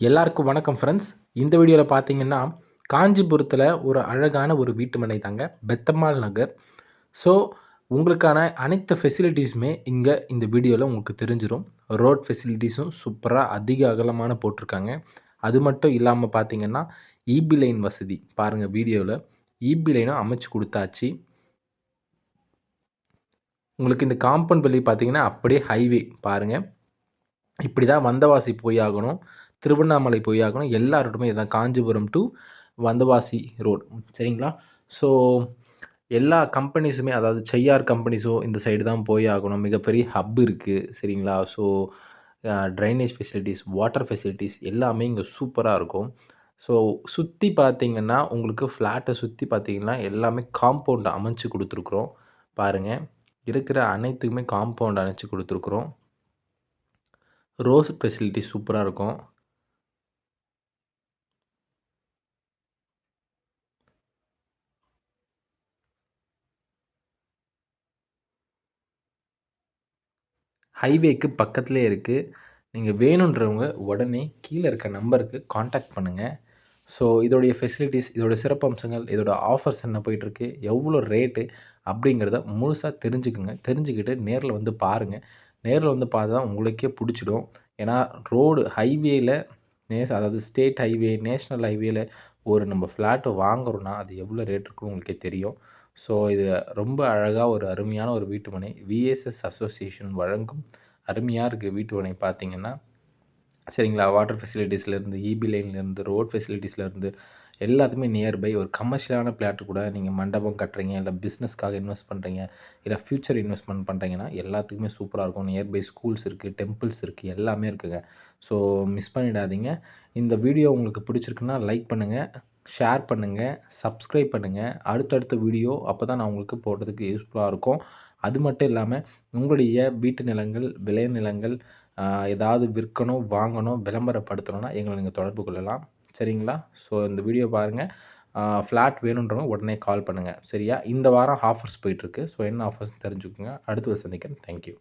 எல்லாருக்கும் வணக்கம் ஃப்ரெண்ட்ஸ் இந்த வீடியோவில் பார்த்தீங்கன்னா காஞ்சிபுரத்தில் ஒரு அழகான ஒரு வீட்டு மனை தாங்க பெத்தம்மாள் நகர். ஸோ உங்களுக்கான அனைத்து ஃபெசிலிட்டிஸுமே இங்கே இந்த வீடியோவில் உங்களுக்கு தெரிஞ்சிடும் ரோட் ஃபெசிலிட்டிஸும் சூப்பராக அதிக அகலமான போட்டிருக்காங்க. அது மட்டும் இல்லாமல் பார்த்தீங்கன்னா இபி லைன் வசதி. பாருங்கள் வீடியோவில் இபி லைனும் அமைச்சு கொடுத்தாச்சு. உங்களுக்கு இந்த காம்பவுண்ட் வெளியே பார்த்தீங்கன்னா அப்படியே ஹைவே பாருங்கள் இப்படி தான் வந்தவாசி போய் ஆகணும். திருவண்ணாமலை போய் ஆகணும். எல்லா ரூட்டுமே இதுதான் காஞ்சிபுரம் டு வந்தவாசி ரோடு சரிங்களா? ஸோ எல்லா கம்பெனிஸுமே அதாவது செய்யார் கம்பெனிஸோ இந்த சைடு தான் போய் ஆகணும். மிகப்பெரிய ஹப் இருக்குது சரிங்களா? So drainage facilities water facilities எல்லாமே இங்கே சூப்பராக இருக்கும். ஸோ சுற்றி பார்த்தீங்கன்னா உங்களுக்கு ஃப்ளாட்டை சுற்றி பார்த்தீங்கன்னா எல்லாமே காம்பவுண்ட் அமைச்சு கொடுத்துருக்குறோம். பாருங்கள் இருக்கிற அனைத்துக்குமே காம்பவுண்ட் அமைச்சு கொடுத்துருக்குறோம். ரோஸ் ஃபெசிலிட்டி சூப்பராக இருக்கும். ஹைவேக்கு பக்கத்துலேயே இருக்குது நீங்கள் வேணுன்றவங்க உடனே கீழே இருக்க நம்பருக்கு காண்டாக்ட் பண்ணுங்கள் ஸோ இதோடைய ஃபெசிலிட்டிஸ் இதோடய சிறப்பம்சங்கள் இதோட ஆஃபர்ஸ் என்ன போயிட்டுருக்கு எவ்வளோ ரேட்டு அப்படிங்கிறத முழுசாக தெரிஞ்சுக்குங்க. தெரிஞ்சுக்கிட்டு நேரில் வந்து பாருங்கள் நேரில் வந்து பார்த்தா உங்களுக்கே பிடிச்சிடும். ஏன்னா ரோடு ஹைவேயில் நேஸ் அதாவது ஸ்டேட் ஹைவே நேஷ்னல் ஹைவேயில் ஒரு நம்ம ஃப்ளாட்டை வாங்குறோன்னா அது எவ்வளோ ரேட் இருக்குன்னு உங்களுக்கே தெரியும். ஸோ இது ரொம்ப அழகாக ஒரு அருமையான ஒரு வீட்டுமனை விஎஸ்எஸ் அசோசியேஷன் வழங்கும் அருமையாக இருக்குது வீட்டுமனை பார்த்தீங்கன்னா பார்த்திங்கன்னா சரிங்களா? வாட்டர் ஃபெசிலிட்டிஸ்லேருந்து இபி லைன்லேருந்து ரோட் ஃபெசிலிட்டிஸ்லேருந்து எல்லாத்துக்குமே நியர்பை ஒரு கமர்ஷியலான பிளாட்டு கூட நீங்கள் மண்டபம் கட்டுறீங்க இல்லை பிஸ்னஸ்க்காக இன்வெஸ்ட் பண்ணுறீங்க இல்லை ஃப்யூச்சர் இன்வெஸ்ட்மெண்ட் பண்ணுறீங்கன்னா எல்லாத்துக்குமே சூப்பராக இருக்கும். நியர்பை ஸ்கூல்ஸ் இருக்குது டெம்பிள்ஸ் இருக்குது எல்லாமே இருக்குதுங்க ஸோ மிஸ் பண்ணிடாதீங்க. இந்த வீடியோ உங்களுக்கு பிடிச்சிருக்குன்னா லைக் பண்ணுங்கள் ஷேர் பண்ணுங்கள் சப்ஸ்கிரைப் பண்ணுங்கள் அடுத்தடுத்த வீடியோ அப்போ தான் நான் உங்களுக்கு போடுறதுக்கு யூஸ்ஃபுல்லாக இருக்கும். அது மட்டும் இல்லாமல் உங்களுடைய வீட்டு நிலங்கள் விளை நிலங்கள் ஏதாவது விற்கணும் வாங்கணும் விளம்பரப்படுத்தணும்னா எங்களை நீங்கள் தொடர்பு கொள்ளலாம். சரிங்களா? ஸோ இந்த வீடியோ பாருங்கள் ஃப்ளாட் வேணுன்றவங்க உடனே கால் பண்ணுங்கள் சரியா? இந்த வாரம் ஆஃபர்ஸ் போயிட்டுருக்கு. ஸோ என்ன ஆஃபர்ஸ் தெரிஞ்சுக்கோங்க. அடுத்து சந்திக்கிறேன். தேங்க்யூ